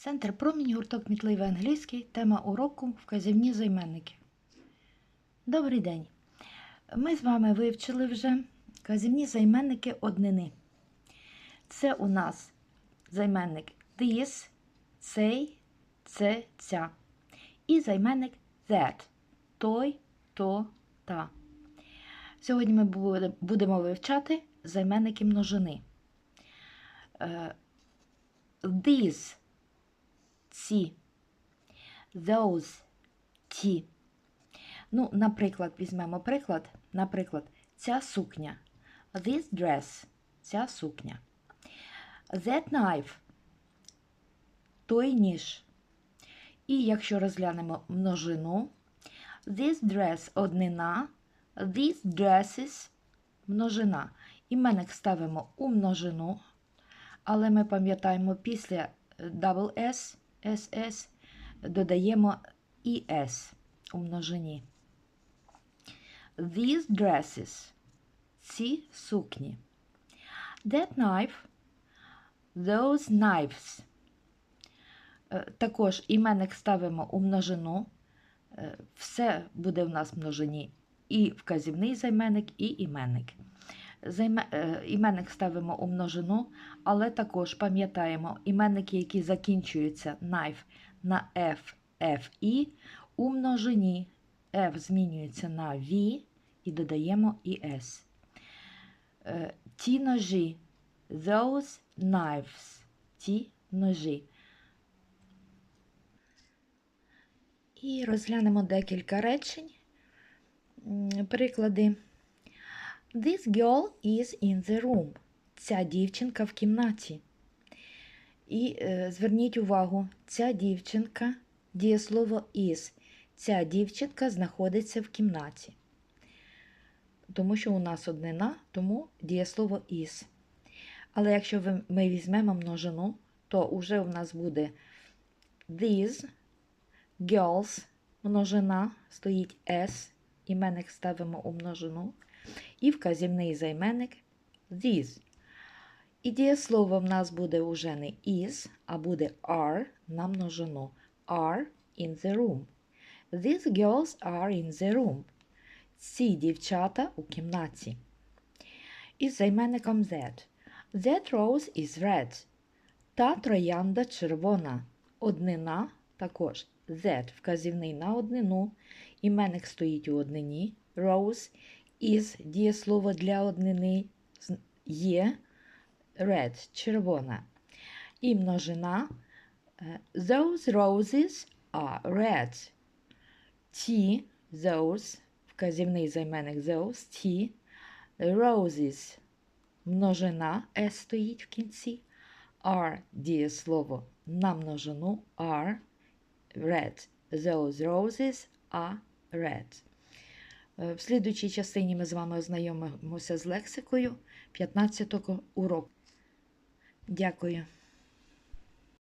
Центр промінь, гурток Мітливий англійський, тема уроку вказівні займенники. Добрий день. Ми з вами вивчили вже вказівні займенники однини. Це у нас займенник this, цей, це, ця. І займенник that той, то, та. Сьогодні ми будемо вивчати займенники множини. Е, These ці, those, ті. Ну, наприклад, візьмемо приклад. Наприклад, ця сукня. This dress. Ця сукня. That knife. Той ніж. І якщо розглянемо множину, this dress однина, these dresses множина. Іменник ставимо у множину, але ми пам'ятаємо після double S, SS додаємо ES у множині. These dresses ці сукні. That knife, those knives. Е, Також іменник ставимо у множину. Е, Все буде в нас в множині. І вказівний займенник, і іменник. Е, Іменник ставимо у множину, але також пам'ятаємо іменники, які закінчуються knife на F, F, І, у множині F змінюється на V і додаємо ES. Е, Ті ножі, those knives, ті ножі. І розглянемо декілька речень. Приклади. This girl is in the room. Ця дівчинка в кімнаті. І е, зверніть увагу, ця дівчинка дієслово is. Ця дівчинка знаходиться в кімнаті. Тому що у нас однина, тому дієслово is. Але якщо ми візьмемо множину, то вже у нас буде these girls, множина, стоїть s, іменник ставимо у множину, і вказівний займенник these. І дієслово в нас буде уже не is, а буде are на множину. Are in the room. These girls are in the room. Ці дівчата у кімнаті. Із займенником that. That rose is red. Та троянда червона. Однина також. That вказівний на однину. Іменник стоїть у однині. Rose is дієслово для однини є red червона. І множина е, those roses are red. Ті those вказівний займенник those ті roses множина s стоїть в кінці. Are дієслово на множину are red. Those roses are red. Е, В слідучій частині ми з вами ознайомимося з лексикою 15-го уроку. Дякую.